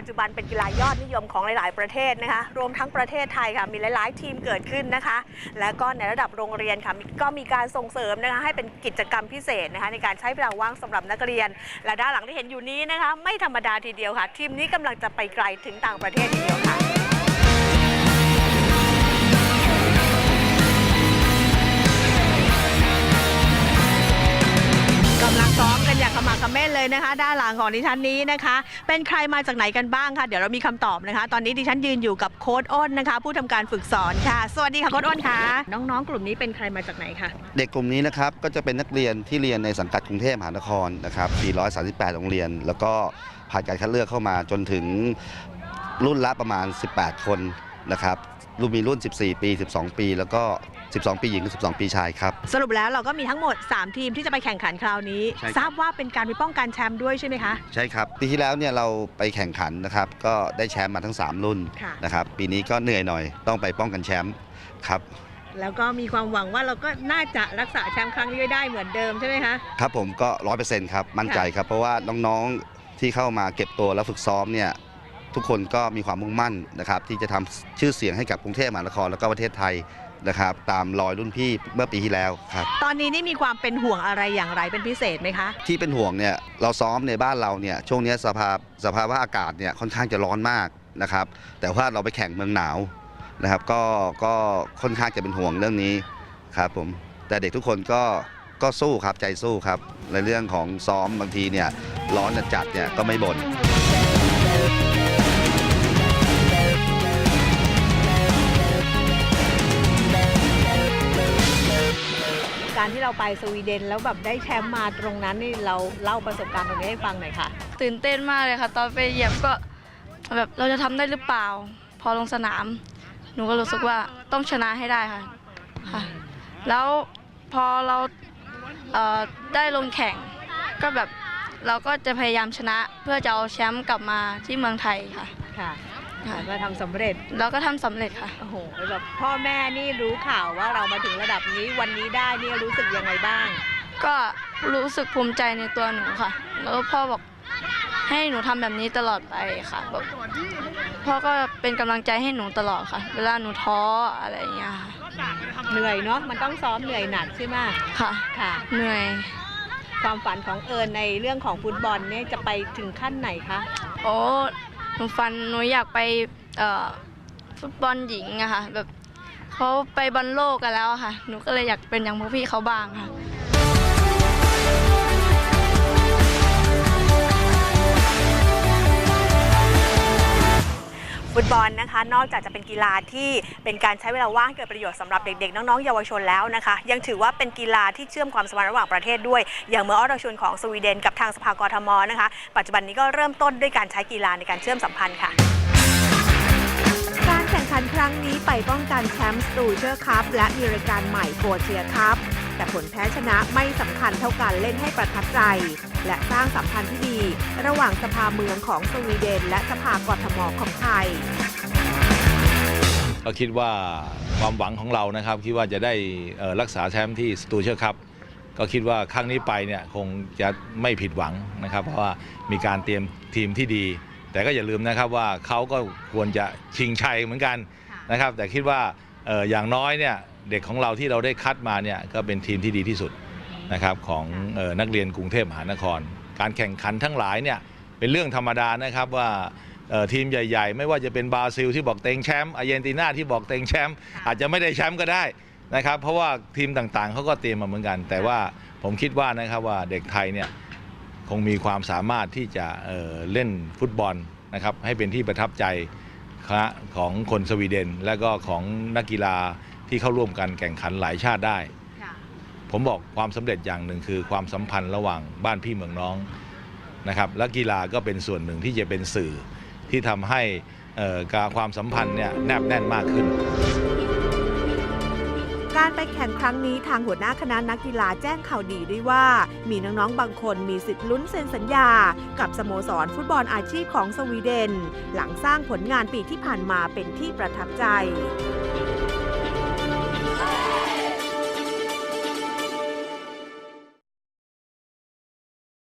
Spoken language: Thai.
ปัจจุบันเป็นกีฬายอดนิยมของหลาย ๆ ประเทศนะคะ รวมทั้งประเทศไทยค่ะ มีหลาย ๆ ทีมเกิดขึ้นนะคะ และก็ในระดับโรงเรียนค่ะ ก็มีการส่งเสริมนะคะให้เป็นกิจกรรมพิเศษนะคะ ในการใช้เวลาว่างสำหรับนักเรียน และด้านหลังที่เห็นอยู่นี้นะคะ ไม่ธรรมดาทีเดียวค่ะ ทีมนี้กำลังจะไปไกลถึงต่างประเทศทีเดียวค่ะ ขม้นเลยนะคะ ด้านหลังของดิฉันนี้นะคะ เป็นใครมาจากไหนกันบ้างคะเดี๋ยวเรามีคำตอบนะคะ ตอนนี้ดิฉันยืนอยู่กับโค้ดอ้นนะคะ ผู้ทำการฝึกสอนค่ะ สวัสดีค่ะโค้ดอ้นค่ะน้องๆ กลุ่มนี้เป็นใครมาจากไหนคะเด็กกลุ่มนี้นะครับก็จะเป็นนักเรียนที่เรียนในสังกัดกรุงเทพมหานครนะครับ438 โรงเรียน แล้วก็ผ่านการคัดเลือกเข้ามาจนถึงรุ่นละประมาณ 18 คนนะครับรุ่นมีรุ่น 14 ปี 12 ปี แล้วก็ 12 ปีหญิงกับ 12 ปีชายครับ สรุปแล้วเราก็มีทั้งหมด 3 ทีมที่จะไปแข่งขันคราวนี้ ใช่ครับ ทราบว่าเป็นการไปป้องกันแชมป์ด้วยใช่ไหมคะ ใช่ครับ ปีที่แล้วเนี่ยเราไปแข่งขันนะครับ ก็ได้แชมป์มาทั้ง 3 รุ่นค่ะ นะครับ ปีนี้ก็เหนื่อยหน่อยต้องไปป้องกันแชมป์ครับ แล้วก็มีความหวังว่าเราก็น่าจะรักษาแชมป์ครั้งนี้ไว้ได้เหมือนเดิมใช่ไหมคะ ครับผมก็ร้อยเปอร์เซ็นต์ครับ มั่นใจครับ เพราะว่าน้องๆที่เข้ามาเก็บตัวแล้วฝึกซ้อมเนี่ยทุกคนก็มีความมุ่งมั่นนะครับที่จะทำชื่อเสียงให้กับกรุงเทพมหานครแล้วก็ประเทศไทย นะครับตามรอยรุ่นพี่เมื่อปีที่แล้วครับ ตอนนี้นี่มีความเป็นห่วงอะไรอย่างไรเป็นพิเศษไหมคะ ที่เป็นห่วงเนี่ยเราซ้อมในบ้านเราเนี่ยช่วงเนี้ยสภาพสภาวะอากาศเนี่ยค่อนข้างจะร้อนมากนะครับ แต่ว่าเราไปแข่งเมืองหนาวนะครับก็ก็ค่อนข้างจะเป็นห่วงเรื่องนี้ครับผมแต่เด็กทุกคนก็ก็สู้ครับใจสู้ครับ ในเรื่องของซ้อมบางทีเนี่ยร้อนจัดๆเนี่ยก็ไม่บ่นก ที่เราไปสวีเดน แล้วแบบได้แชมป์มาตรงนั้นนี่เราเล่าประสบการณ์ตรงนี้ให้ฟังหน่อยค่ะ ตื่นเต้นมากเลยค่ะ ตอนไปเหยียบก็แบบเราจะทำได้หรือเปล่า พอลงสนาม หนูก็รู้สึกว่าต้องชนะให้ได้ค่ะค่ะ แล้วพอเราเอ่อได้ลงแข่งก็แบบเราก็จะพยายามชนะเพื่อจะเอาแชมป์กลับมาที่เมืองไทยค่ะค่ะ ค่ะก็ทำสำเร็จ แล้วก็ทำสำเร็จค่ะ โอ้โหแบบพ่อแม่นี่รู้ข่าวว่าเรามาถึงระดับนี้วันนี้ได้นี่รู้สึกยังไงบ้าง ก็รู้สึกภูมิใจในตัวหนูค่ะ แล้วพ่อบอกให้หนูทำแบบนี้ตลอดไปค่ะแบบพ่อก็เป็นกำลังใจให้หนูตลอดค่ะ เวลาหนูท้ออะไรอย่างเงี้ยค่ะเหนื่อยเนาะมันต้องซ้อมเหนื่อยหนักใช่ไหมค่ะค่ะ เหนื่อยความฝันของเอิญในเรื่องของฟุตบอลเนี่ยจะไปถึงขั้นไหนคะ โอ้ห นูฟันหนูอยากไปฟุตบอลหญิงอะค่ะแบบเขาไปบอลโลกกันแล้วค่ะ หนูก็เลยอยากเป็นอย่างพวกพี่เขาบ้างค่ะ ฟุตบอลนะคะ นอกจากจะเป็นกีฬาที่เป็นการใช้เวลาว่างเกิดประโยชน์สำหรับเด็กๆ น้องๆ เยาวชนแล้วนะคะ ยังถือว่าเป็นกีฬาที่เชื่อมความสัมพันธ์ระหว่างประเทศด้วย อย่างเมื่อออรชนของสวีเดนกับทางสภากรทมนะคะ ปัจจุบันนี้ก็เริ่มต้นด้วยการใช้กีฬาในการเชื่อมสัมพันธ์ค่ะการแข่งขันครั้งนี้ไปป้องกันแชมป์สตูเชอร์คัพและมีรายการใหม่โกเชียคัพแต่ผลแพ้ชนะไม่สำคัญเท่าการเล่นให้ประทับใจ และสร้างสัมพันธ์ที่ดี ระหว่างสภาเมืองของสวีเดน และสภากรทมของไทย ก็คิดว่าความหวังของเรานะครับคิดว่าจะได้รักษาแชมป์ที่สตูเชอร์ครับก็คิดว่าครั้งนี้ไปเนี่ยคงจะไม่ผิดหวังนะครับ เพราะว่ามีการเตรียมทีมที่ดี แต่ก็อย่าลืมนะครับว่าเขาก็ควรจะชิงชัยเหมือนกันนะครับ แต่คิดว่าอย่างน้อยเนี่ยเด็กของเราที่เราได้คัดมาเนี่ยก็เป็นทีมที่ดีที่สุด นะครับของเอ่อนักเรียนกรุงเทพมหานคร การแข่งขันทั้งหลายเนี่ยเป็นเรื่องธรรมดานะครับว่าเอ่อทีมใหญ่ ๆ ไม่ว่าจะเป็นบราซิลที่บอกเต็งแชมป์อาร์เจนตินาที่บอกเต็งแชมป์อาจจะไม่ได้แชมป์ก็ได้นะครับ เพราะว่าทีมต่างๆเขาก็เตรียมมาเหมือนกัน แต่ว่าผมคิดว่านะครับว่าเด็กไทยเนี่ยคงมีความสามารถที่จะเอ่อเล่นฟุตบอลนะครับให้เป็นที่ประทับใจของคนสวีเดน และก็ของนักกีฬาที่เข้าร่วมกันแข่งขันหลายชาติได้ ผมบอกความสำเร็จอย่างหนึ่งคือความสัมพันธ์ระหว่างบ้านพี่เมืองน้องนะครับและกีฬาก็เป็นส่วนหนึ่งที่จะเป็นสื่อที่ทำให้การความสัมพันธ์เนี่ยแนบแน่นมากขึ้น การไปแข่งครั้งนี้ทางหัวหน้าคณะนักกีฬาแจ้งข่าวดีด้วยว่า มีน้องๆ บางคนมีสิทธิ์ลุ้นเซ็นสัญญา กับสโมสรฟุตบอลอาชีพของสวีเดน หลังสร้างผลงานปีที่ผ่านมาเป็นที่ประทับใจ